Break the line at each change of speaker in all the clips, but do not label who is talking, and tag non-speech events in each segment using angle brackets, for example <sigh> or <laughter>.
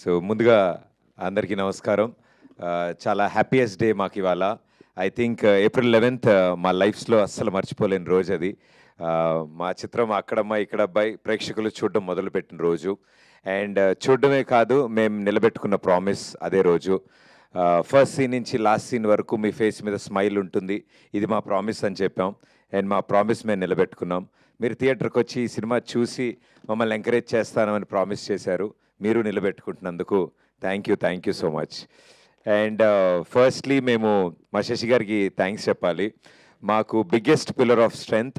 So ముందుగా అందరికీ నమస్కారం. చాలా హ్యాపీయెస్ట్ డే మాకు ఇవాళ. ఐ థింక్ ఏప్రిల్ లెవెన్త్ మా లైఫ్స్లో అస్సలు మర్చిపోలేని రోజు అది. మా చిత్రం అక్కడమ్మ ఇక్కడ అబ్బాయి ప్రేక్షకులు చూడడం మొదలుపెట్టిన రోజు. అండ్ uh, చూడడమే కాదు మేము నిలబెట్టుకున్న ప్రామిస్ అదే రోజు. ఫస్ట్ సీన్ నుంచి లాస్ట్ సీన్ వరకు మీ ఫేస్ మీద స్మైల్ ఉంటుంది. ఇది మా ప్రామిస్ అని చెప్పాం. అండ్ మా ప్రామిస్ మేము నిలబెట్టుకున్నాం. మీరు థియేటర్కి వచ్చి ఈ సినిమా చూసి మమ్మల్ని ఎంకరేజ్ చేస్తానని ప్రామిస్ చేశారు. మీరు నిలబెట్టుకుంటున్నందుకు thank you thank you so much and firstly మేము మా శశి గారికి థ్యాంక్స్ చెప్పాలి. మాకు బిగ్గెస్ట్ పిల్లర్ ఆఫ్ స్ట్రెంగ్త్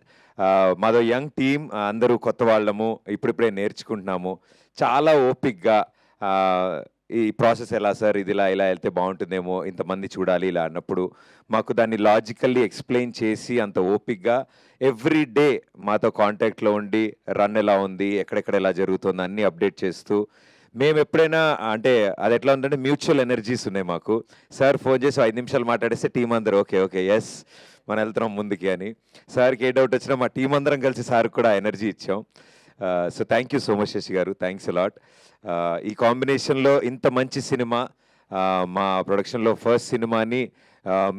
మాదో యంగ్ టీమ్ అందరూ కొత్త వాళ్ళము ఇప్పుడిప్పుడే నేర్చుకుంటున్నాము. చాలా ఓపిక్గా uh, ఈ ప్రాసెస్ ఎలా సార్? ఇది ఇలా ఇలా వెళ్తే బాగుంటుందేమో ఇంతమంది చూడాలి ఇలా అన్నప్పుడు మాకు దాన్ని లాజికల్లీ ఎక్స్ప్లెయిన్ చేసి అంత ఓపిక్గా ఎవ్రీ డే మాతో కాంటాక్ట్లో ఉండి రన్ ఎలా ఉంది ఎక్కడెక్కడ ఎలా జరుగుతుంది అన్నీ అప్డేట్ చేస్తూ మేము ఎప్పుడైనా అంటే అది ఎట్లా ఉందంటే మ్యూచువల్ ఎనర్జీస్ ఉన్నాయి మాకు. సార్ ఫోన్ చేసి ఐదు నిమిషాలు మాట్లాడేస్తే టీం అందరూ ఓకే ఓకే ఎస్ మనం వెళ్తున్నాం ముందుకి అని. సార్కి ఏ డౌట్ వచ్చినా మా టీం అందరం కలిసి సార్కి కూడా ఎనర్జీ ఇచ్చాం. So thank you so much Sashi గారు థ్యాంక్స్ అలాట్. ఈ కాంబినేషన్లో ఇంత మంచి సినిమా మా ప్రొడక్షన్లో ఫస్ట్ సినిమాని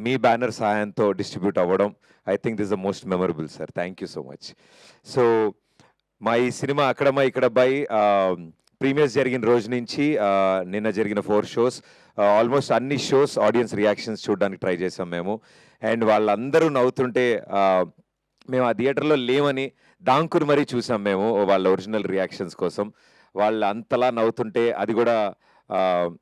మీ బ్యానర్ సహాయంతో డిస్ట్రిబ్యూట్ అవ్వడం I think this the most memorable sir thank you so much. So మా ఈ సినిమా అక్కడమ్మా ఇక్కడ బై ప్రీమియర్స్ జరిగిన రోజు నుంచి నిన్న జరిగిన ఫోర్ షోస్ ఆల్మోస్ట్ అన్ని షోస్ ఆడియన్స్ రియాక్షన్స్ చూడడానికి ట్రై చేసాం మేము. అండ్ వాళ్ళందరూ నవ్వుతుంటే మేము ఆ థియేటర్లో లేమని దాంకుని మరీ చూసాం మేము వాళ్ళ ఒరిజినల్ రియాక్షన్స్ కోసం. వాళ్ళు అంతలా నవ్వుతుంటే అది కూడా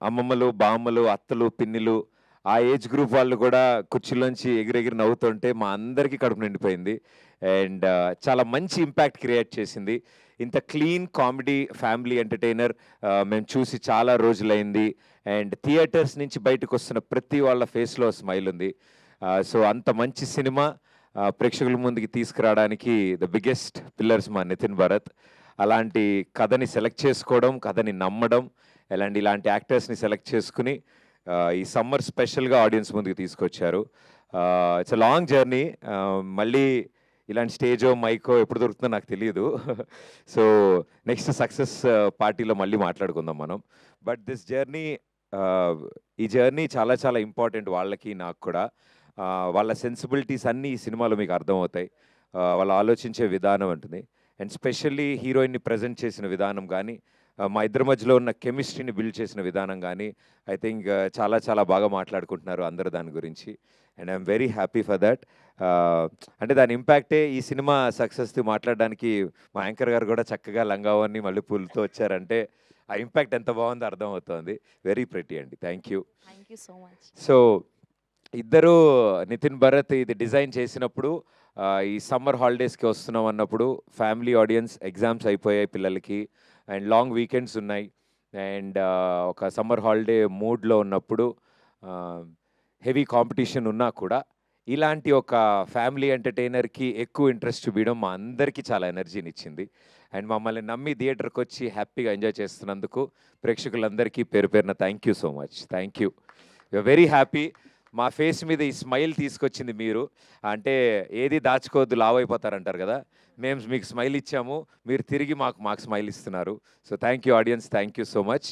అమ్మమ్మలు బామ్మలు అత్తలు పిన్నిలు ఆ ఏజ్ గ్రూప్ వాళ్ళు కూడా కుర్చీలోంచి ఎగిరెగిరి నవ్వుతుంటే మా అందరికీ కడుపు నిండిపోయింది. అండ్ చాలా మంచి ఇంపాక్ట్ క్రియేట్ చేసింది. ఇంత క్లీన్ కామెడీ ఫ్యామిలీ ఎంటర్టైనర్ మేము చూసి చాలా రోజులైంది. అండ్ థియేటర్స్ నుంచి బయటకు వస్తున్న ప్రతి వాళ్ళ ఫేస్లో స్మైల్ ఉంది. సో అంత మంచి సినిమా ప్రేక్షకుల ముందుకి తీసుకురావడానికి ద బిగ్గెస్ట్ పిల్లర్స్ మా నితిన్ భరత్. అలాంటి కథని సెలెక్ట్ చేసుకోవడం కథని నమ్మడం ఇలాంటి ఇలాంటి యాక్టర్స్ని సెలెక్ట్ చేసుకుని ఈ సమ్మర్ స్పెషల్గా ఆడియన్స్ ముందుకు తీసుకొచ్చారు. It's long journey. మళ్ళీ ఇలాంటి స్టేజో మైకో ఎప్పుడు దొరుకుతుందో నాకు తెలియదు <laughs> సో నెక్స్ట్ సక్సెస్ పార్టీలో మళ్ళీ మాట్లాడుకుందాం మనం. బట్ దిస్ జర్నీ ఈ జర్నీ చాలా చాలా ఇంపార్టెంట్ వాళ్ళకి నాకు కూడా. వాళ్ళ సెన్సిబిలిటీస్ అన్నీ ఈ సినిమాలో మీకు అర్థమవుతాయి. వాళ్ళు ఆలోచించే విధానం ఉంటుంది. అండ్ స్పెషల్లీ హీరోయిన్ని ప్రజెంట్ చేసిన విధానం కానీ మా ఇద్దరి మధ్యలో ఉన్న కెమిస్ట్రీని బిల్డ్ చేసిన విధానం కానీ ఐ థింక్ చాలా చాలా బాగా మాట్లాడుకుంటున్నారు అందరూ దాని గురించి. And I'm very happy for that. అంటే దాని ఇంపాక్టే ఈ సినిమా సక్సెస్ది మాట్లాడడానికి మా యాంకర్ గారు కూడా చక్కగా లంగావని మళ్ళీ పూలతో వచ్చారంటే ఆ ఇంపాక్ట్ ఎంత బాగుందో అర్థమవుతోంది. వెరీ ప్రెటీ అండి. Thank you.
Thank you so much.
So ఇద్దరు నితిన్ భరత్ ఇది డిజైన్ చేసినప్పుడు ఈ సమ్మర్ హాలిడేస్కి వస్తున్నాం అన్నప్పుడు ఫ్యామిలీ ఆడియన్స్ ఎగ్జామ్స్ అయిపోయాయి పిల్లలకి. అండ్ లాంగ్ వీకెండ్స్ ఉన్నాయి. అండ్ ఒక సమ్మర్ హాలిడే మూడ్లో ఉన్నప్పుడు హెవీ కాంపిటీషన్ ఉన్నా కూడా ఇలాంటి ఒక ఫ్యామిలీ ఎంటర్టైనర్కి ఎక్కువ ఇంట్రెస్ట్ చూపించడం మా అందరికీ చాలా ఎనర్జీని ఇచ్చింది అండ్ మమ్మల్ని నమ్మి థియేటర్కి వచ్చి హ్యాపీగా ఎంజాయ్ చేస్తున్నందుకు ప్రేక్షకులందరికీ పేరు పేరున thank you so much. Thank you. Very happy మా ఫేస్ మీద ఈ స్మైల్ తీసుకొచ్చింది మీరు. అంటే ఏది దాచుకోవద్దు లావ్ అయిపోతారంటారు కదా. మేము మీకు స్మైల్ ఇచ్చాము. మీరు తిరిగి మాకు మాకు స్మైల్ ఇస్తున్నారు. So thank you audience thank you so much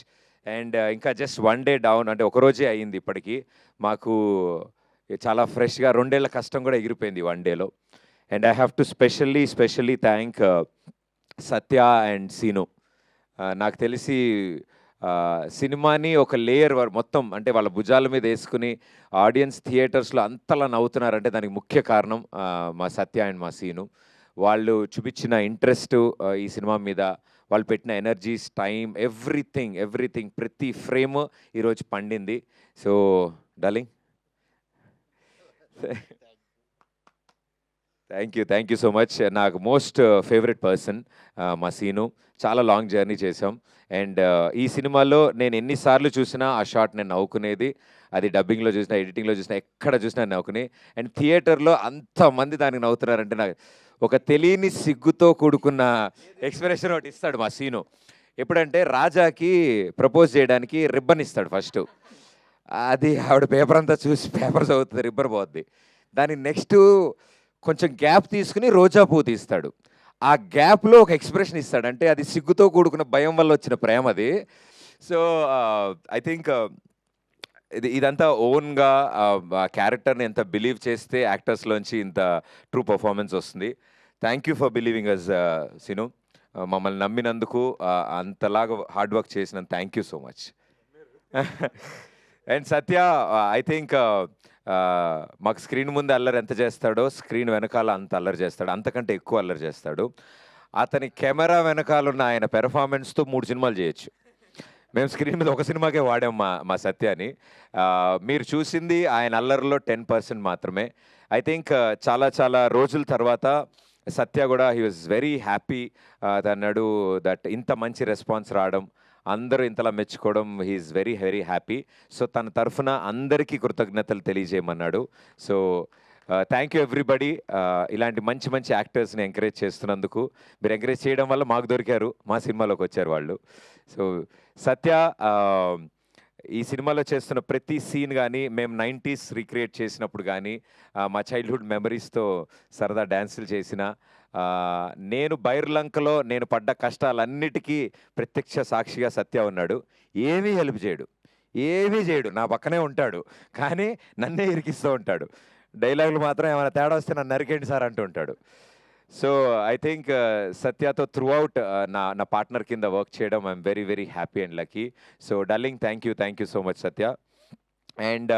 and ఇంకా జస్ట్ వన్ డే డౌన్ అంటే ఒక రోజే అయ్యింది ఇప్పటికీ. మాకు చాలా ఫ్రెష్గా రెండేళ్ళ కష్టం కూడా ఎగిరిపోయింది వన్ డేలో and I have to specially specially thank Satya and Seenu నాకు తెలిసి సినిమాని ఒక లేయర్ మొత్తం అంటే వాళ్ళ భుజాల మీద వేసుకుని ఆడియన్స్ థియేటర్స్లో అంతలా నవ్వుతున్నారంటే దానికి ముఖ్య కారణం మా సత్య అండ్ మా సీను. వాళ్ళు చూపించిన ఇంట్రెస్ట్ ఈ సినిమా మీద వాళ్ళు పెట్టిన ఎనర్జీస్ టైం ఎవ్రీథింగ్ ఎవ్రీథింగ్ ప్రతి ఫ్రేమ్ ఈరోజు పండింది. So darling. Thank you thank you so much నాకు మోస్ట్ ఫేవరెట్ పర్సన్ మా సీను. చాలా లాంగ్ జర్నీ చేసాం అండ్ ఈ సినిమాలో నేను ఎన్నిసార్లు చూసినా ఆ షాట్ నేను నవ్వుకునేది. అది డబ్బింగ్లో చూసినా ఎడిటింగ్లో చూసినా ఎక్కడ చూసినా నవ్వుకుని. అండ్ థియేటర్లో అంతమంది దానికి నవ్వుతున్నారంటే నాకు ఒక తెలియని సిగ్గుతో కూడుకున్న ఎక్స్ప్రెషన్ ఒకటి ఇస్తాడు మా సీను. ఎప్పుడంటే రాజాకి ప్రపోజ్ చేయడానికి రిబ్బన్ ఇస్తాడు ఫస్ట్ అది ఆవిడ పేపర్ అంతా చూసి పేపర్ చదువుతుంది రిబ్బర్ పోద్ది. దాని నెక్స్ట్ కొంచెం గ్యాప్ తీసుకుని రోజా పువ్వు తీస్తాడు. ఆ గ్యాప్లో ఒక ఎక్స్ప్రెషన్ ఇస్తాడు. అంటే అది సిగ్గుతో కూడుకున్న భయం వల్ల వచ్చిన ప్రేమ అది. సో ఐ థింక్ ఇది ఇదంతా ఓన్గా క్యారెక్టర్ని ఎంత బిలీవ్ చేస్తే యాక్టర్స్లోంచి ఇంత ట్రూ పర్ఫార్మెన్స్ వస్తుంది. Thank you for believing us Seenu. మమ్మల్ని నమ్మినందుకు అంతలాగా హార్డ్ వర్క్ చేసినందుకు thank you so much. <laughs> And Satya I think మాకు స్క్రీన్ ముందు అల్లరి ఎంత చేస్తాడో స్క్రీన్ వెనకాల అంత అల్లరి చేస్తాడు అంతకంటే ఎక్కువ అల్లరి చేస్తాడు. అతని కెమెరా వెనకాల ఉన్న ఆయన పెర్ఫార్మెన్స్తో మూడు సినిమాలు చేయొచ్చు. మేము స్క్రీన్ మీద ఒక సినిమాకే వాడాం మా మా సత్యాని. మీరు చూసింది ఆయన అల్లరిలో టెన్ పర్సెంట్ మాత్రమే. ఐ థింక్ చాలా చాలా రోజుల తర్వాత సత్య కూడా హీ వాజ్ వెరీ హ్యాపీ. అన్నాడు దట్ ఇంత మంచి రెస్పాన్స్ రావడం అందరూ ఇంతలా మెచ్చుకోవడం he is very very happy so తన తరఫున అందరికీ కృతజ్ఞతలు తెలియజేయమన్నాడు. సో థ్యాంక్ యూ ఎవ్రీబడి ఇలాంటి మంచి మంచి యాక్టర్స్ని ఎంకరేజ్ చేస్తున్నందుకు. మీరు ఎంకరేజ్ చేయడం వల్ల మాకు దొరికారు. మా సినిమాలోకి వచ్చారు వాళ్ళు. సో సత్య um, ఈ సినిమాలో చేస్తున్న ప్రతి సీన్ కానీ మేము నైంటీస్ రీక్రియేట్ చేసినప్పుడు కానీ మా చైల్డ్హుడ్ మెమరీస్తో సరదా డ్యాన్సులు చేసిన నేను బైర్లంకలో నేను పడ్డ కష్టాలన్నిటికీ ప్రత్యక్ష సాక్షిగా సత్య ఉన్నాడు. ఏమీ హెల్ప్ చేయడు. ఏమీ చేయడు. నా పక్కనే ఉంటాడు. కానీ నన్నే ఇరికిస్తూ ఉంటాడు. డైలాగులు మాత్రం ఏమైనా తేడా వస్తే నన్ను నరికేండి సార్ అంటూ ఉంటాడు. సో ఐ థింక్ సత్యతో త్రూ అవుట్ నా నా పార్ట్నర్ కింద వర్క్ చేయడం I'm very very happy and lucky so darling thank you thank you so much Satya and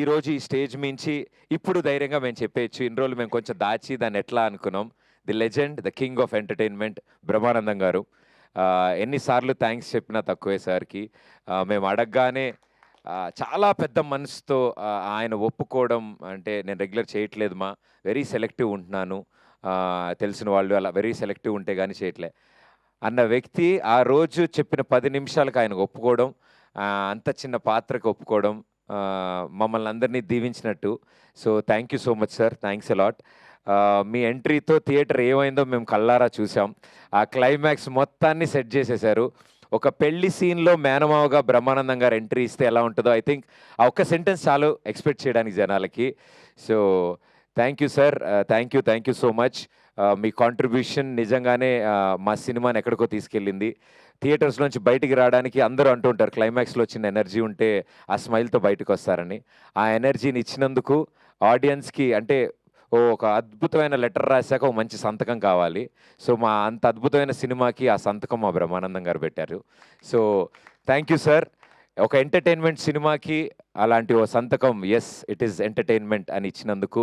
ఈరోజు ఈ స్టేజ్ మించి ఇప్పుడు ధైర్యంగా మేము చెప్పేయచ్చు. ఇన్ని రోజులు మేము కొంచెం దాచి దాన్ని ఎట్లా అనుకున్నాం? The legend the king of entertainment Brahmanandam garu. Uh, ఎన్నిసార్లు థ్యాంక్స్ చెప్పినా తక్కువే సార్కి. Uh, మేము అడగగానే చాలా పెద్ద మనసుతో ఆయన ఒప్పుకోవడం అంటే నేను రెగ్యులర్ చేయట్లేదు మా. వెరీ సెలెక్టివ్ ఉంటున్నాను. తెలిసిన వాళ్ళు అలా వెరీ సెలెక్టివ్ ఉంటే కానీ చేయట్లే. అన్న వ్యక్తి ఆ రోజు చెప్పిన పది నిమిషాలకు ఆయనకు ఒప్పుకోవడం అంత చిన్న పాత్రకు ఒప్పుకోవడం మమ్మల్ని అందరినీ దీవించినట్టు. So thank you so much sir thanks a lot మీ ఎంట్రీతో థియేటర్ ఏమైందో మేము కల్లారా చూసాం ఆ క్లైమాక్స్ మొత్తాన్ని సెట్ చేసేశారు ఒక పెళ్ళి సీన్లో మేనమావగా బ్రహ్మానందం గారు ఎంట్రీ ఇస్తే ఎలా ఉంటుందో ఐ థింక్ ఆ ఒక్క సెంటెన్స్ చాలు ఎక్స్పెక్ట్ చేయడానికి జనాలకి. So thank you sir. Thank you thank you so much. Me contribution నిజంగానే మా సినిమాని ఎక్కడికో తీసుకెళ్ళింది. థియేటర్స్ నుంచి బయటికి రావడానికి అందరూ అంటూ ఉంటారు క్లైమాక్స్లో వచ్చిన ఎనర్జీ ఉంటే ఆ స్మైల్తో బయటకు వస్తారని. ఆ ఎనర్జీని ఇచ్చినందుకు ఆడియన్స్కి అంటే ఓ ఒక అద్భుతమైన లెటర్ రాశాక ఒక మంచి సంతకం కావాలి. సో మా అంత అద్భుతమైన సినిమాకి ఆ సంతకం మా బ్రహ్మానందం గారు పెట్టారు. సో థ్యాంక్ యూ సార్ ఒక ఎంటర్టైన్మెంట్ సినిమాకి అలాంటి ఓ సంతకం ఎస్ ఇట్ ఈస్ ఎంటర్టైన్మెంట్ అని ఇచ్చినందుకు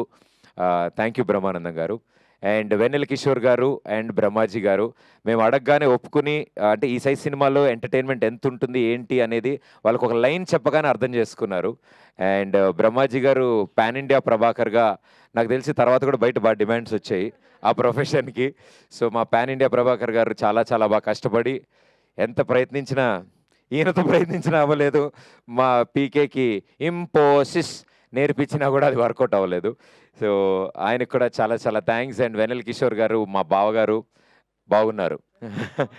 థ్యాంక్ యూ బ్రహ్మానందం గారు. అండ్ వెన్నెల కిషోర్ గారు అండ్ బ్రహ్మాజీ గారు మేము అడగగానే ఒప్పుకుని అంటే ఈ సైజ్ సినిమాలో ఎంటర్టైన్మెంట్ ఎంత ఉంటుంది ఏంటి అనేది వాళ్ళకు ఒక లైన్ చెప్పగానే అర్థం చేసుకున్నారు. అండ్ బ్రహ్మాజీ గారు పాన్ ఇండియా ప్రభాకర్గా నాకు తెలిసి తర్వాత కూడా బయట బాగా డిమాండ్స్ వచ్చాయి ఆ ప్రొఫెషన్కి. సో మా పాన్ ఇండియా ప్రభాకర్ గారు చాలా చాలా బాగా కష్టపడి ఎంత ప్రయత్నించినా ఈయనతో ప్రయత్నించినా అవ్వలేదు. మా పీకేకి ఇంపోసిస్ నేర్పించినా కూడా అది వర్కౌట్ అవ్వలేదు. సో ఆయనకు కూడా చాలా చాలా థ్యాంక్స్. అండ్ వెనల్ కిషోర్ గారు మా బావగారు బాగున్నారు. <laughs>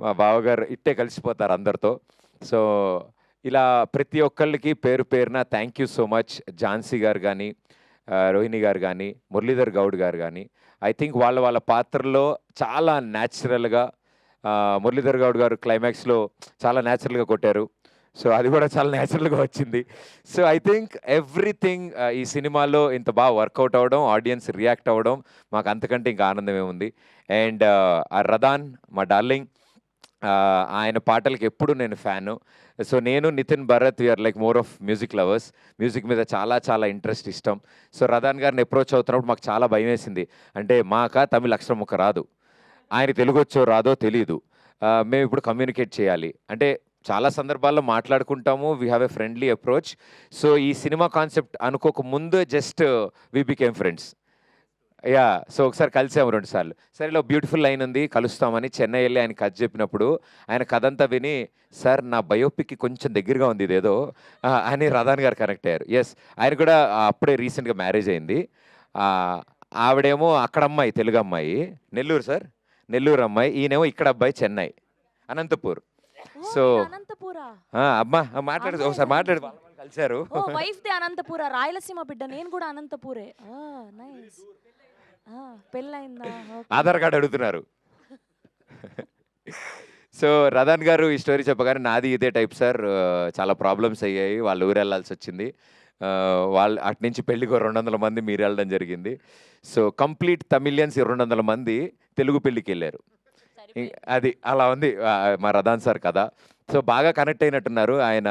మా బావగారు ఇట్టే కలిసిపోతారు అందరితో. సో ఇలా ప్రతి ఒక్కళ్ళకి పేరు పేరున thank you so much. Jhansi garu కానీ రోహిణి గారు కానీ మురళీధర్ గౌడ్ గారు కానీ ఐ థింక్ వాళ్ళ వాళ్ళ పాత్రలో చాలా న్యాచురల్గా మురళీధర్ గౌడ్ గారు క్లైమాక్స్లో చాలా న్యాచురల్గా కొట్టారు. సో అది కూడా చాలా న్యాచురల్గా వచ్చింది. సో ఐ థింక్ ఎవ్రీథింగ్ ఈ సినిమాలో ఇంత బాగా వర్కౌట్ అవ్వడం ఆడియన్స్ రియాక్ట్ అవ్వడం మాకు అంతకంటే ఇంకా ఆనందమే ఉంది. అండ్ uh, ఆ రదాన్ మా డార్లింగ్ uh, ఆయన పాటలకు ఎప్పుడు నేను ఫ్యాను. సో నేను Nitin Bharat we are like more of music lovers music మీద చాలా చాలా ఇంట్రెస్ట్ ఇష్టం. సో రదాన్ గారిని అప్రోచ్ అవుతున్నప్పుడు మాకు చాలా భయం వేసింది. అంటే మాక తమిళ అక్షరం ఒక రాదు. ఆయన తెలుగు వచ్చో రాదో తెలియదు uh, మేము ఇప్పుడు కమ్యూనికేట్ చేయాలి. అంటే చాలా సందర్భాల్లో మాట్లాడుకుంటాము. We have a friendly approach so ఈ సినిమా కాన్సెప్ట్ అనుకోక ముందు just we became friends yeah so ఒకసారి కలిసాము రెండు సార్లు. సరే ఇలా బ్యూటిఫుల్ లైన్ ఉంది కలుస్తామని చెన్నై వెళ్ళి ఆయన కథ చెప్పినప్పుడు ఆయన కథ అంతా విని సార్ నా బయోపిక్కి కొంచెం దగ్గరగా ఉంది ఇదేదో అని రధాన్ గారు కనెక్ట్ అయ్యారు. ఎస్ ఆయన కూడా అప్పుడే రీసెంట్గా మ్యారేజ్ అయింది. ఆవిడేమో అక్కడ అమ్మాయి తెలుగు అమ్మాయి. నెల్లూరు సార్? నెల్లూరు అమ్మాయి. ఈయనేమో ఇక్కడ అబ్బాయి చెన్నై. అనంతపూర్. సో అమ్మా మాట్లాడు ఒకసారి మాట్లాడు కలిశారు.
ఓ వైఫ్ ది అనంతపుర రాయలసీమ బిడ్డ నేను కూడా అనంతపురే. నైస్ పెళ్ళైందా.
ఆధార్ కార్డు అడుగుతున్నారు. సో రదన్ గారు ఈ స్టోరీ చెప్పగానే నాది ఇదే టైప్ సార్. చాలా ప్రాబ్లమ్స్ అయ్యాయి వాళ్ళు ఊరు వెళ్ళాల్సి వచ్చింది. వాళ్ళు అటు నుంచి పెళ్ళికి రెండు వందల మంది మీరు వెళ్ళడం జరిగింది. సో కంప్లీట్ తమిళియన్స్ రెండు వందల మంది తెలుగు పెళ్ళికి వెళ్ళారు. అది అలా ఉంది. మా రదాన్ సార్ కదా సో బాగా కనెక్ట్ అయినట్టున్నారు ఆయన.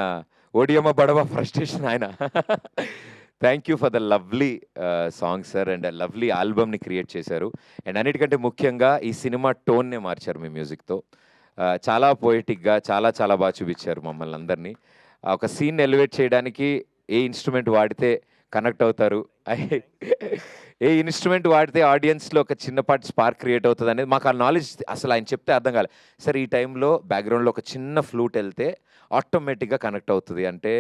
ఓడియమ్మ బడవ ఫ్రస్ట్రేషన్ ఆయన. Thank you for the lovely song sir and lovely ఆల్బమ్ని create చేశారు. అండ్ అన్నిటికంటే ముఖ్యంగా ఈ సినిమా టోన్నే మార్చారు మీ మ్యూజిక్తో. చాలా పోయిటిక్గా చాలా చాలా బాగా చూపించారు మమ్మల్ని అందరినీ. ఒక సీన్ ఎలివేట్ చేయడానికి ఏ ఇన్స్ట్రుమెంట్ వాడితే కనెక్ట్ అవుతారు? ఏ ఇన్స్ట్రుమెంట్ వాడితే ఆడియన్స్లో ఒక చిన్నపాటి స్పార్క్ క్రియేట్ అవుతుంది అనేది మాకు ఆ నాలెడ్జ్ అసలు ఆయన చెప్తే అర్థం కాలేదు సార్ ఈ టైంలో బ్యాక్గ్రౌండ్లో ఒక చిన్న ఫ్లూట్ వెళ్తే ఆటోమేటిక్గా కనెక్ట్ అవుతుంది. అంటే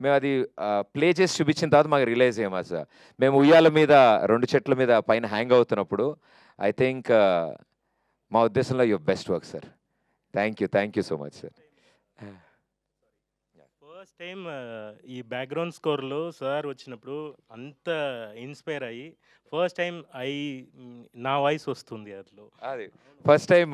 మేము అది ప్లే చేసి చూపించిన తర్వాత మాకు రియలైజ్ అయ్యామా సార్ మేము ఉయ్యాల మీద రెండు చెట్ల మీద పైన హ్యాంగ్ అవుతున్నప్పుడు ఐ థింక్ మా ఉద్దేశంలో your best work sir. Thank you thank you so much sir.
First time ఈ బ్యాక్గ్రౌండ్ స్కోర్లో సార్ వచ్చినప్పుడు అంత ఇన్స్పైర్ అయ్యి ఫస్ట్ టైం ఐ నా వాయిస్ వస్తుంది అట్లా.
అది. ఫస్ట్ టైం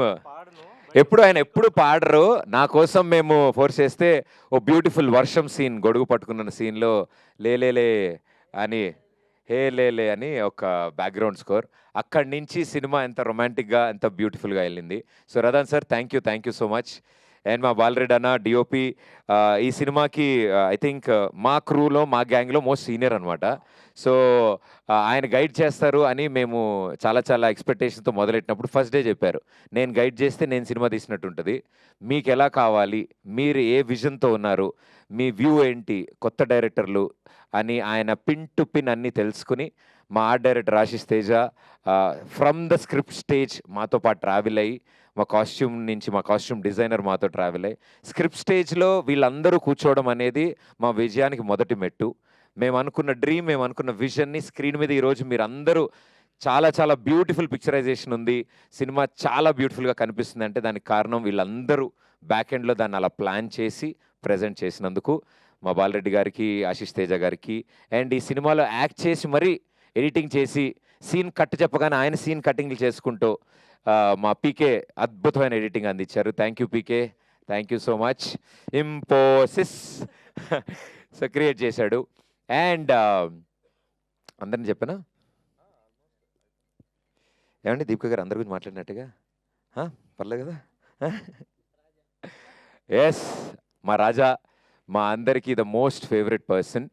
ఎప్పుడు ఆయన ఎప్పుడు పాడరు. నా కోసం మేము ఫోర్స్ చేస్తే ఓ బ్యూటిఫుల్ వర్షం సీన్ గొడుగు పట్టుకున్న సీన్లో లేలేలే అని హే లేలే అని ఒక బ్యాక్గ్రౌండ్ స్కోర్. అక్కడి నుంచి సినిమా ఎంత రొమాంటిక్గా ఎంత బ్యూటిఫుల్గా వెళ్ళింది. So Radhan sir thank you thank you so much. And మా బాలరెడ్డి అన్న డిఓపి ఈ సినిమాకి ఐ థింక్ మా క్రూలో మా గ్యాంగ్లో మోస్ట్ సీనియర్ అనమాట సో ఆయన గైడ్ చేస్తారు అని మేము చాలా చాలా ఎక్స్పెక్టేషన్తో మొదలెట్టినప్పుడు ఫస్ట్ డే చెప్పారు. నేను గైడ్ చేస్తే నేను సినిమా తీసినట్టు ఉంటుంది మీకు ఎలా కావాలి? మీరు ఏ విజన్తో ఉన్నారు? మీ వ్యూ ఏంటి? కొత్త డైరెక్టర్లు అని ఆయన పిన్ టు పిన్ అన్నీ తెలుసుకుని మా art director Ashish Teja from the script stage మాతో పాటు ట్రావెల్ అయ్యి మా కాస్ట్యూమ్ నుంచి మా కాస్ట్యూమ్ డిజైనర్ మాతో ట్రావెల్ అయ్యి స్క్రిప్ట్ స్టేజ్లో వీళ్ళందరూ కూర్చోవడం అనేది మా విజయానికి మొదటి మెట్టు. మేము అనుకున్న డ్రీమ్ మేము అనుకున్న విజన్ని స్క్రీన్ మీద ఈరోజు మీరు అందరూ చాలా చాలా బ్యూటిఫుల్ పిక్చరైజేషన్ ఉంది. సినిమా చాలా బ్యూటిఫుల్గా కనిపిస్తుంది అంటే దానికి కారణం వీళ్ళందరూ బ్యాక్ ఎండ్లో దాన్ని అలా ప్లాన్ చేసి ప్రజెంట్ చేసినందుకు మా బాలరెడ్డి గారికి ఆశిష్ తేజ గారికి అండ్ ఈ సినిమాలో యాక్ట్ చేసి మరీ ఎడిటింగ్ చేసి సీన్ కట్ చెప్పగానే ఆయన సీన్ కటింగ్లు చేసుకుంటూ మా పీకే అద్భుతమైన ఎడిటింగ్ అందించారు. Thank you PK. Thank you <laughs> so much ఇంపోసిస్ so create చేశాడు. అండ్ అందరిని చెప్పనా? ఏమండి దీపిక గారు అందరి గురించి మాట్లాడినట్టుగా? పర్లేదు కదా? ఎస్ మా రాజా మా అందరికీ the most favourite person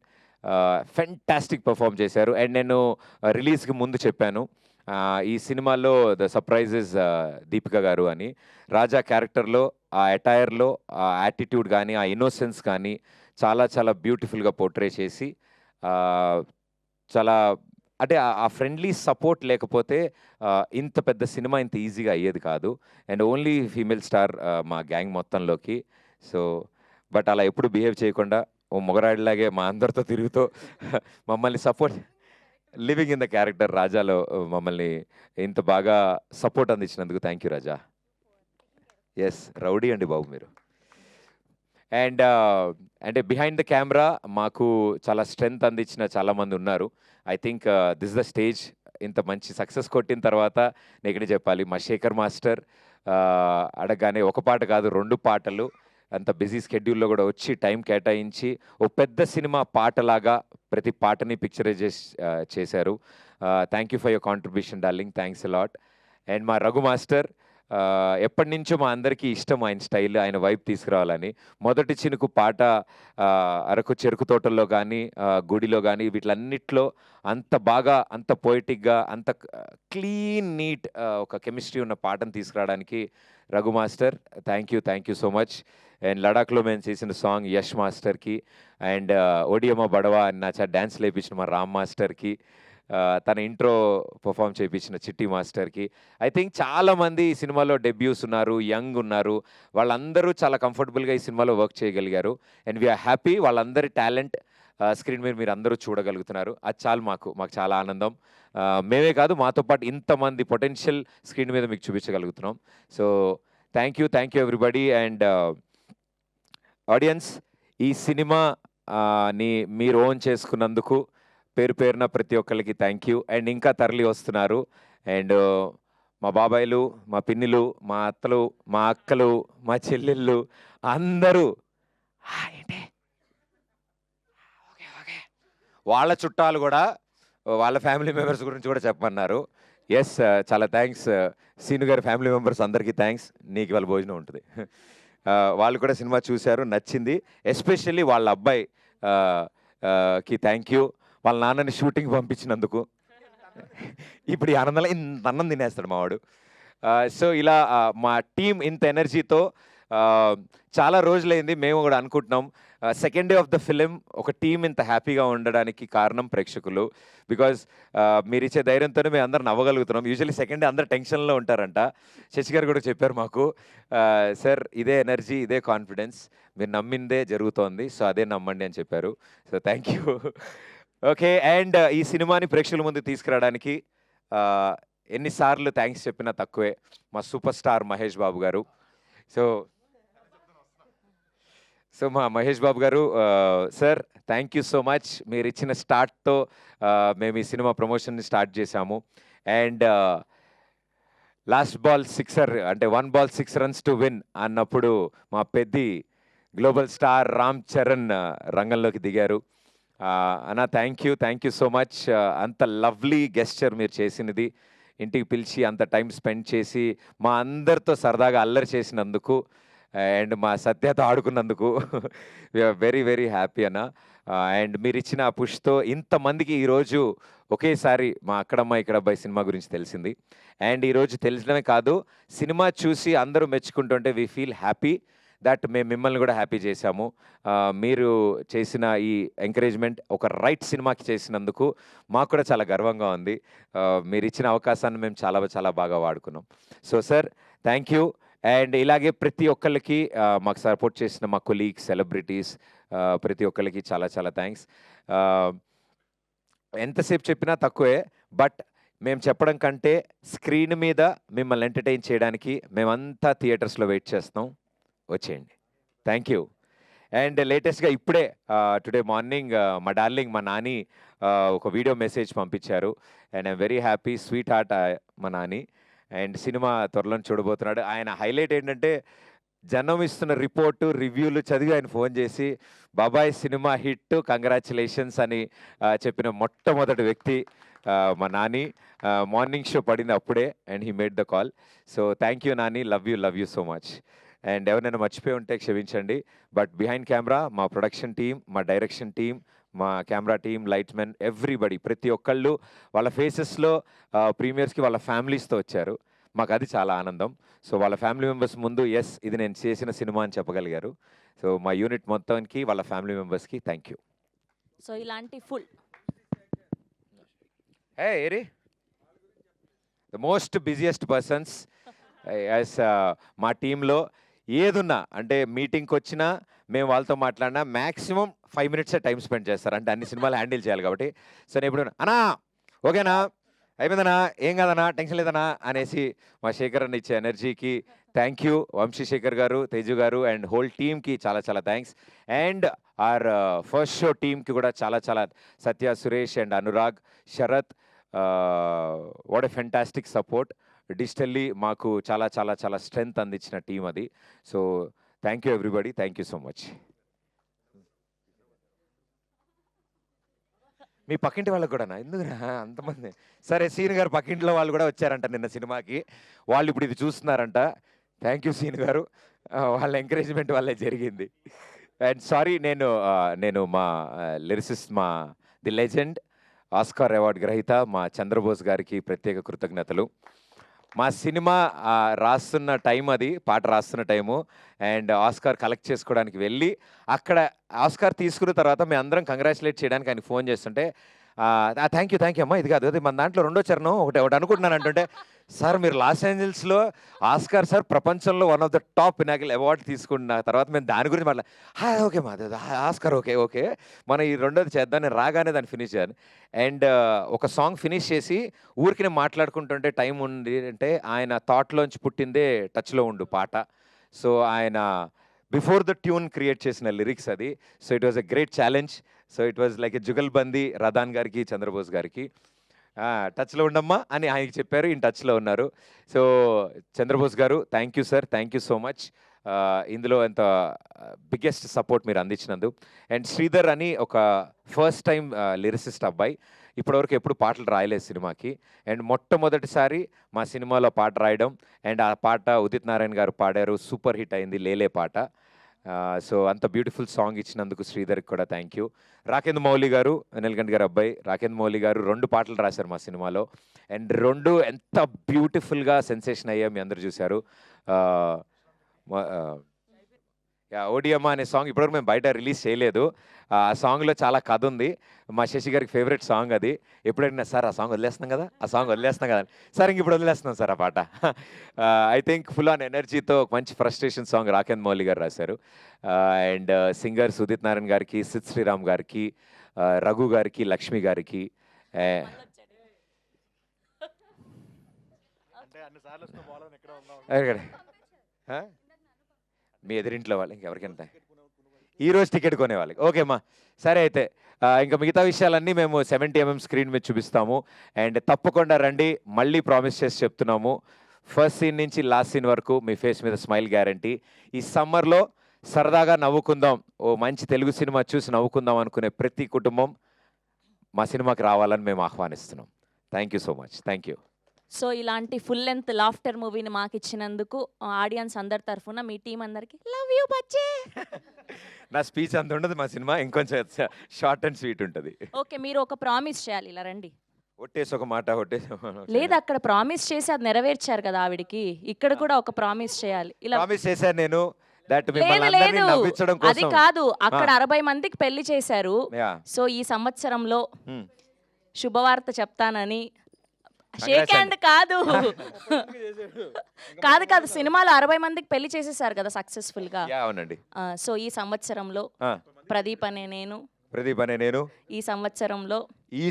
fantastic perform చేశారు. అండ్ నేను రిలీజ్కి ముందు చెప్పాను. ఈ సినిమాలో ద సర్ప్రైజెస్ దీపిక గారు అని. రాజా క్యారెక్టర్లో ఆ అటైర్లో ఆ యాటిట్యూడ్ కానీ ఆ ఇన్నోసెన్స్ కానీ చాలా చాలా బ్యూటిఫుల్గా పోర్ట్రే చేసి చాలా అంటే ఆ- ఫ్రెండ్లీ సపోర్ట్ లేకపోతే ఇంత పెద్ద సినిమా ఇంత ఈజీగా అయ్యేది కాదు. అండ్ ఓన్లీ ఫీమేల్ స్టార్ మా గ్యాంగ్ మొత్తంలోకి. సో బట్ అలా ఎప్పుడు బిహేవ్ చేయకుండా ఓ మొగరాడిలాగే మా అందరితో తిరుగుతూ <laughs> మమ్మల్ని support living in the character రాజాలో మమ్మల్ని ఇంత బాగా సపోర్ట్ అందించినందుకు thank you Raja. Yes rowdy అండి బాబు మీరు. అండ్ అంటే బిహైండ్ ద కెమెరా మాకు చాలా స్ట్రెంగ్త్ అందించిన చాలామంది ఉన్నారు. I think this the stage. ఇంత మంచి సక్సెస్ కొట్టిన తర్వాత నేను ఇక్కడ చెప్పాలి మా శేఖర్ మాస్టర్ అడగగానే ఒక పాట కాదు రెండు పాటలు అంత బిజీ స్కెడ్యూల్లో కూడా వచ్చి టైం కేటాయించి ఓ పెద్ద సినిమా పాటలాగా ప్రతి పాటని పిక్చరైజ్ చేశారు. Thank you for your contribution darling thanks a lot and మా రఘు మాస్టర్ ఎప్పటి నుంచో మా అందరికీ ఇష్టం ఆయన స్టైల్ ఆయన వైపు తీసుకురావాలని. మొదటి చినుకు పాట అరకు చెరుకు తోటల్లో కానీ గుడిలో కానీ వీటిలన్నిట్లో అంత బాగా అంత పోయిటిక్గా అంత క్లీన్ నీట్ ఒక కెమిస్ట్రీ ఉన్న పాటను తీసుకురావడానికి Raghu master thank you thank you so much and లడాఖ్లో మేము చేసిన సాంగ్ యష్ మాస్టర్కి అండ్ ఒడియమ్మ బడవా అని నా డ్యాన్స్ లేపించిన మా రామ్ మాస్టర్కి తన ఇంట్రో పర్ఫామ్ చేయించిన చిట్టి మాస్టర్కి. ఐ థింక్ చాలామంది ఈ సినిమాలో డెబ్యూస్ ఉన్నారు యంగ్ ఉన్నారు. వాళ్ళందరూ చాలా కంఫర్టబుల్గా ఈ సినిమాలో వర్క్ చేయగలిగారు. అండ్ వీఆర్ హ్యాపీ వాళ్ళందరి టాలెంట్ స్క్రీన్ మీద మీరు అందరూ చూడగలుగుతున్నారు. అది చాలు మాకు మాకు చాలా ఆనందం. మేమే కాదు మాతో పాటు ఇంతమంది పొటెన్షియల్ స్క్రీన్ మీద మీకు చూపించగలుగుతున్నాం. So thank you thank you everybody. And audience ఈ సినిమా ని మీరు ఓన్ చేసుకున్నందుకు పేరు పేరున ప్రతి ఒక్కరికి థ్యాంక్ యూ అండ్ ఇంకా తరలి వస్తున్నారు. అండ్ uh, మా బాబాయిలు మా పిన్నిలు మా అత్తలు మా అక్కలు మా చెల్లెళ్ళు అందరూ ఏంటి ఓకే ఓకే. వాళ్ళ చుట్టాలు కూడా వాళ్ళ ఫ్యామిలీ మెంబర్స్ గురించి కూడా చెప్పమన్నారు. ఎస్ uh, చాలా థ్యాంక్స్ uh, సీను గారి ఫ్యామిలీ మెంబర్స్ అందరికీ థ్యాంక్స్ నీకు వాళ్ళ భోజనం ఉంటుంది. <laughs> వాళ్ళు కూడా సినిమా చూశారు నచ్చింది. ఎస్పెషల్లీ వాళ్ళ అబ్బాయి కి థ్యాంక్ యూ వాళ్ళ నాన్నని షూటింగ్ పంపించినందుకు. ఇప్పుడు ఈ ఆనందంలో ఇంత అన్నం తినేస్తాడు మావాడు. సో ఇలా మా టీం ఇంత ఎనర్జీతో చాలా రోజులైంది మేము కూడా అనుకుంటున్నాం. Second day of the film ఒక టీం ఇంత హ్యాపీగా ఉండడానికి కారణం ప్రేక్షకులు. బికాజ్ మీరు ఇచ్చే ధైర్యంతోనే మేము అందరం నవ్వగలుగుతున్నాం. యూజువల్లీ సెకండ్ డే అందరు టెన్షన్లో ఉంటారంట. శశి గారు కూడా చెప్పారు మాకు. సార్ ఇదే ఎనర్జీ ఇదే కాన్ఫిడెన్స్ మీరు నమ్మిందే జరుగుతోంది. సో అదే నమ్మండి అని చెప్పారు. So thank you okay and ఈ సినిమాని ప్రేక్షకుల ముందు తీసుకురావడానికి ఎన్నిసార్లు థ్యాంక్స్ చెప్పినా తక్కువే మా సూపర్ స్టార్ మహేష్ బాబు గారు. సో సో మా Mahesh Babu garu sir thank you so much. మీరు ఇచ్చిన స్టార్ట్తో మేము ఈ సినిమా ప్రమోషన్ని స్టార్ట్ చేశాము. అండ్ లాస్ట్ బాల్ సిక్సర్ అంటే one ball six runs to win అన్నప్పుడు మా పెద్ది గ్లోబల్ స్టార్ రామ్ చరణ్ రంగంలోకి దిగారు. అన్న thank you thank you so much అంత లవ్లీ గెస్చర్ మీరు చేసినది. ఇంటికి పిలిచి అంత టైం స్పెండ్ చేసి మా అందరితో సరదాగా అల్లరి చేసినందుకు అండ్ మా సత్యతో ఆడుకున్నందుకు we are very very happy అన్న. అండ్ మీరు ఇచ్చిన ఆ పుష్తో ఇంతమందికి ఈరోజు ఒకేసారి మా అక్కడమ్మ ఇక్కడ అబ్బాయి సినిమా గురించి తెలిసింది. అండ్ ఈరోజు తెలిసడమే కాదు సినిమా చూసి అందరూ మెచ్చుకుంటుంటే వీ ఫీల్ హ్యాపీ దట్ మేము మిమ్మల్ని కూడా హ్యాపీ చేశాము. మీరు చేసిన ఈ ఎంకరేజ్మెంట్ ఒక రైట్ సినిమాకి చేసినందుకు మాకు కూడా చాలా గర్వంగా ఉంది. మీరు ఇచ్చిన అవకాశాన్ని మేము చాలా చాలా బాగా వాడుకున్నాం. So sir thank you. And ఇలాగే ప్రతి ఒక్కరికి మాకు సపోర్ట్ చేసిన మా కొలీగ్స్ సెలబ్రిటీస్ ప్రతి ఒక్కరికి చాలా చాలా థ్యాంక్స్. ఎంతసేపు చెప్పినా తక్కువే బట్ మేము చెప్పడం కంటే స్క్రీన్ మీద మిమ్మల్ని ఎంటర్టైన్ చేయడానికి మేమంతా థియేటర్స్లో వెయిట్ చేస్తాం వచ్చేయండి. థ్యాంక్ యూ అండ్ లేటెస్ట్గా ఇప్పుడే టుడే మార్నింగ్ మా డార్లింగ్ మా నాని ఒక వీడియో మెసేజ్ పంపించారు. And I'm very happy sweetheart మా నాని. అండ్ సినిమా త్వరలో చూడబోతున్నాడు. ఆయన హైలైట్ ఏంటంటే జనం ఇస్తున్న రిపోర్టు రివ్యూలు చదివి ఆయన ఫోన్ చేసి బాబాయ్ సినిమా హిట్ కంగ్రాచులేషన్స్ అని చెప్పిన మొట్టమొదటి వ్యక్తి మా నాని. మార్నింగ్ షో పడింది అప్పుడే and he made the call so thank you Nani. Love you love you so much and ఎవరైనా మర్చిపోయి ఉంటే క్షమించండి. బట్ బిహైండ్ కెమెరా మా ప్రొడక్షన్ టీం మా డైరెక్షన్ టీం మా camera team light men everybody ప్రతి ఒక్కళ్ళు వాళ్ళ ఫేసెస్లో ప్రీమియర్స్కి వాళ్ళ ఫ్యామిలీస్తో వచ్చారు. మాకు అది చాలా ఆనందం. సో వాళ్ళ ఫ్యామిలీ మెంబర్స్ ముందు ఎస్ ఇది నేను చేసిన సినిమా అని చెప్పగలిగారు. సో మా యూనిట్ మొత్తానికి వాళ్ళ ఫ్యామిలీ మెంబర్స్కి థ్యాంక్ యూ.
సో ఇలాంటి full.
Hey eri. The most busiest persons as మా టీంలో ఏదున్నా అంటే మీటింగ్కి వచ్చినా మేము వాళ్ళతో మాట్లాడినా మ్యాక్సిమం ఫైవ్ మినిట్సే టైం స్పెండ్ చేస్తారు. అంటే అన్ని సినిమాలు హ్యాండిల్ చేయాలి కాబట్టి. సో నేను ఇప్పుడు అన్నా ఓకేనా? అయిపోయిందనా ఏం కాదన్నా? టెన్షన్ లేదనా అనేసి మా శేఖర్ అన్న ఇచ్చే ఎనర్జీకి థ్యాంక్ యూ. వంశీశేఖర్ గారు తేజు గారు అండ్ హోల్ టీమ్కి చాలా చాలా thanks. And our first show టీమ్కి కూడా చాలా చాలా Satya Suresh and Anurag Sharath what a fantastic support. Digitally మాకు చాలా చాలా చాలా స్ట్రెంగ్త్ అందించిన టీం అది. So thank you everybody thank you so much మీ పక్కింటి వాళ్ళకి కూడానా? ఎందుకురా? అంతమంది సరే సీన్ గారు పక్కింట్లో వాళ్ళు కూడా వచ్చారంట నిన్న సినిమాకి. వాళ్ళు ఇప్పుడు ఇది చూస్తున్నారంట. థ్యాంక్ యూ సీన్ గారు. వాళ్ళ ఎంకరేజ్మెంట్ వల్లే జరిగింది. అండ్ సారీ నేను నేను మా లిరిసిస్ట్ మా ది లెజెండ్ ఆస్కార్ అవార్డ్ గ్రహీత మా చంద్రబోస్ గారికి ప్రత్యేక కృతజ్ఞతలు. మా సినిమా రాస్తున్న టైం అది పాట రాస్తున్న టైము. అండ్ ఆస్కార్ కలెక్ట్ చేసుకోవడానికి వెళ్ళి అక్కడ ఆస్కార్ తీసుకున్న తర్వాత మేము అందరం కంగ్రాచులేట్ చేయడానికి ఆయన ఫోన్ చేస్తుంటే థ్యాంక్ యూ థ్యాంక్ యూ అమ్మా ఇది కాదు. అది మన దాంట్లో రెండో చరణం ఒకటి ఒకటి అనుకుంటున్నాను అంటుంటే సార్ మీరు లాస్ ఏంజల్స్లో ఆస్కార్ సార్ ప్రపంచంలో one of the top pinnacle award తీసుకున్న తర్వాత మేము దాని గురించి మాట్లా ఓకే మా ఆస్కార్ ఓకే ఓకే. మనం ఈ రెండోది చేద్దాం నేను రాగానే దాన్ని ఫినిష్ చేయాలి. అండ్ ఒక సాంగ్ ఫినిష్ చేసి ఊరికి నేను మాట్లాడుకుంటుంటే టైం ఉంది అంటే ఆయన థాట్లోంచి పుట్టిందే టచ్లో ఉండు పాట. సో ఆయన బిఫోర్ ద ట్యూన్ క్రియేట్ చేసిన లిరిక్స్ అది. So it was a great challenge. So it was like a jugalbandi Radhan గారికి చంద్రబోస్ గారికి. టచ్లో ఉండమ్మా అని ఆయనకి చెప్పారు. ఈయన టచ్లో ఉన్నారు. So Chandrabose garu thank you sir thank you so much ఇందులో ఎంత బిగ్గెస్ట్ సపోర్ట్ మీరు అందించినందు అండ్ శ్రీధర్ అని ఒక ఫస్ట్ టైం లిరిసిస్ట్ అబ్బాయి. ఇప్పటివరకు ఎప్పుడు పాటలు రాయలేదు సినిమాకి. అండ్ మొట్టమొదటిసారి మా సినిమాలో పాట రాయడం. అండ్ ఆ పాట ఉదిత్ నారాయణ గారు పాడారు. సూపర్ హిట్ అయింది. లేలే పాట. సో అంత బ్యూటిఫుల్ సాంగ్ ఇచ్చినందుకు శ్రీధర్కి కూడా థ్యాంక్ యూ రాకేంద్ర మౌలి గారు నెలగంటి గారు అబ్బాయి రాకేంద్ర మౌలి గారు రెండు పాటలు రాశారు మా సినిమాలో. అండ్ రెండు ఎంత బ్యూటిఫుల్గా సెన్సేషన్ అయ్యా మీ అందరు చూశారు. ఓడియమ్మ అనే సాంగ్ ఇప్పటివరకు మేము బయట రిలీజ్ చేయలేదు. ఆ సాంగ్లో చాలా కథ ఉంది. మా శశి గారికి ఫేవరెట్ సాంగ్ అది. ఎప్పుడైనా సార్ ఆ సాంగ్ వదిలేస్తున్నాం కదా ఆ సాంగ్ వదిలేస్తున్నాం కదా సార్ ఇంక ఇప్పుడు వదిలేస్తున్నాం సార్ ఆ పాట. ఐ థింక్ ఫుల్ ఆన్ ఎనర్జీతో ఒక మంచి ఫ్రస్ట్రేషన్ సాంగ్ రాకేంద్ర మౌలి గారు రాశారు. అండ్ సింగర్ సుదీత్ నారాయణ గారికి సిద్ శ్రీరామ్ గారికి రఘు గారికి లక్ష్మి గారికి? ఆ? మీ ఎదురింట్లో వాళ్ళు ఇంకెవరికైనా ఈరోజు టికెట్ కొనే వాళ్ళకి. ఓకే అమ్మా. సరే అయితే ఇంకా మిగతా విషయాలన్నీ మేము సెవెంటీ ఎంఎం స్క్రీన్ మీద చూపిస్తాము. అండ్ తప్పకుండా రండి మళ్ళీ ప్రామిస్ చేసి చెప్తున్నాము. ఫస్ట్ సీన్ నుంచి లాస్ట్ సీన్ వరకు మీ ఫేస్ మీద స్మైల్ గ్యారంటీ. ఈ సమ్మర్లో సరదాగా నవ్వుకుందాం. ఓ మంచి తెలుగు సినిమా చూసి నవ్వుకుందాం అనుకునే ప్రతి కుటుంబం మా సినిమాకి రావాలని మేము ఆహ్వానిస్తున్నాం. Thank you so much thank you
so ఇలాంటి ఫుల్ లెంత్ లాఫ్టర్ మూవీని మాకు ఇచ్చినందుకు ఆడియన్స్ అందరి తరఫున మీ టీం అందరికి లవ్ యూ బచ్చే! <laughs>
నా స్పీచ్ అంత ఉండదు మా సినిమా ఇంకొంచెం షార్ట్ అండ్ స్వీట్ ఉంటుంది.
ఓకే మీరు ఒక ప్రామిస్ చేయాలి ఇలా రండి.
ఒట్టేసి ఒక మాట ఒట్టేసి.
లేదు అక్కడ ప్రామిస్ చేసి అది నెరవేర్చారు కదా ఆవిడికి ఇక్కడ కూడా ఒక ప్రామిస్ చేయాలి. ఇలా
ప్రామిస్ చేశాను నేను దట్
అది కాదు అక్కడ అరవై మందికి పెళ్ళి చేశారు. సో ఈ సంవత్సరంలో. శుభవార్త చెప్తానని షేక్ హ్యాండ్. కాదు. <laughs> కాదు కాదు సినిమాలో అరవై మందికి పెళ్ళి చేసేసారు కదా
సక్సెస్ఫుల్గా అవునండి.
సో ఈ సంవత్సరంలో ప్రదీప్ అనే నేను
ప్రదీప్ అనే నేను.
ఈ సంవత్సరంలో
ఈ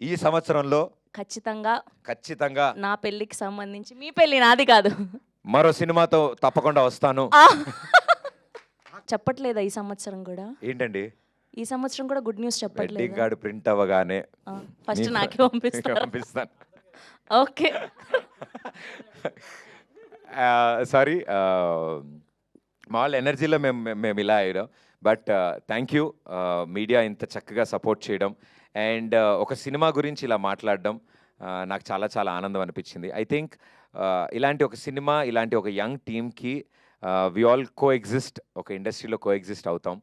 ఈ సంవత్సరంలో
ఖచ్చితంగా
ఖచ్చితంగా
నా పెళ్ళికి సంబంధించి మీ పెళ్ళి నాది కాదు.
మరో సినిమాతో తప్పకుండా వస్తాను!
చెప్పట్లేదా ఈ సంవత్సరం కూడా?
ఏంటండి?
ఈ సంవత్సరం కూడా గుడ్ న్యూస్ చెప్పట్లేదు?
ప్రింట్ అవ్వగానే
ఫస్ట్ నాకే <laughs>
పంపిస్తాను.
ఓకే
సారీ మాల్ ఎనర్జీలో మేము మేము- ఇలా అయ్యాం. బట్ థ్యాంక్ యూ మీడియా ఇంత చక్కగా సపోర్ట్ చేయడం. అండ్ uh, ఒక సినిమా గురించి ఇలా మాట్లాడడం uh, నాకు చాలా చాలా ఆనందం అనిపించింది. ఐ థింక్ uh, ఇలాంటి ఒక సినిమా ఇలాంటి ఒక యంగ్ టీమ్కి వి ఆల్ కో ఎగ్జిస్ట్ ఒక ఇండస్ట్రీలో కో ఎగ్జిస్ట్ అవుతాం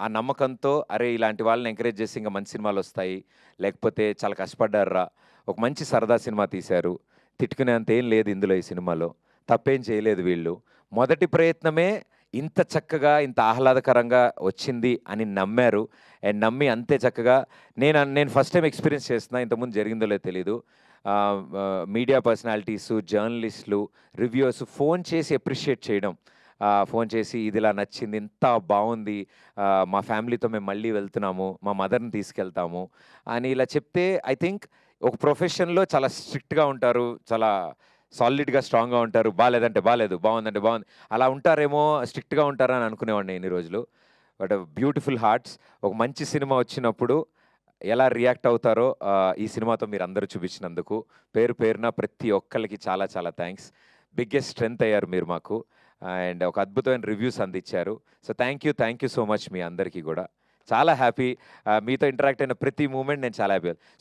ఆ నమ్మకంతో అరే ఇలాంటి వాళ్ళని ఎంకరేజ్ చేసి ఇంకా మంచి సినిమాలు వస్తాయి. లేకపోతే చాలా కష్టపడ్డారా? ఒక మంచి సరదా సినిమా తీశారు. తిట్టుకునేంత ఏం లేదు ఇందులో ఈ సినిమాలో. తప్పేం చేయలేదు వీళ్ళు. మొదటి ప్రయత్నమే ఇంత చక్కగా ఇంత ఆహ్లాదకరంగా వచ్చింది అని నమ్మారు. అండ్ నమ్మి అంతే చక్కగా నేను నేను ఫస్ట్ టైం ఎక్స్పీరియన్స్ చేస్తున్నా. ఇంతకుముందు జరిగిందో లేదో తెలీదు. మీడియా పర్సనాలిటీసు జర్నలిస్టులు రివ్యూస్ ఫోన్ చేసి అప్రిషియేట్ చేయడం. ఫోన్ చేసి ఇది ఇలా నచ్చింది ఇంత బాగుంది. మా ఫ్యామిలీతో మేము మళ్ళీ వెళ్తున్నాము మా మదర్ని తీసుకెళ్తాము అని ఇలా చెప్తే ఐ థింక్ ఒక ప్రొఫెషన్లో చాలా స్ట్రిక్ట్గా ఉంటారు చాలా సాలిడ్గా స్ట్రాంగ్గా ఉంటారు. బాగాలేదంటే బాగాలేదు బాగుందంటే బాగుంది. అలా ఉంటారేమో స్ట్రిక్ట్గా ఉంటారని అనుకునేవాడిని ఇన్ని రోజులు బట్ బ్యూటిఫుల్ హార్ట్స్ ఒక మంచి సినిమా వచ్చినప్పుడు ఎలా రియాక్ట్ అవుతారో ఈ సినిమాతో మీరు అందరూ చూపించినందుకు పేరు పేరున ప్రతి ఒక్కరికి చాలా చాలా థ్యాంక్స్ బిగ్గెస్ట్ స్ట్రెంగ్త్ అయ్యారు మీరు మాకు. అండ్ ఒక అద్భుతమైన రివ్యూస్ అందించారు. So thank you thank you so much మీ అందరికీ కూడా. చాలా హ్యాపీ మీతో ఇంటరాక్ట్ అయిన ప్రతి మూమెంట్ నేను చాలా హ్యాపీ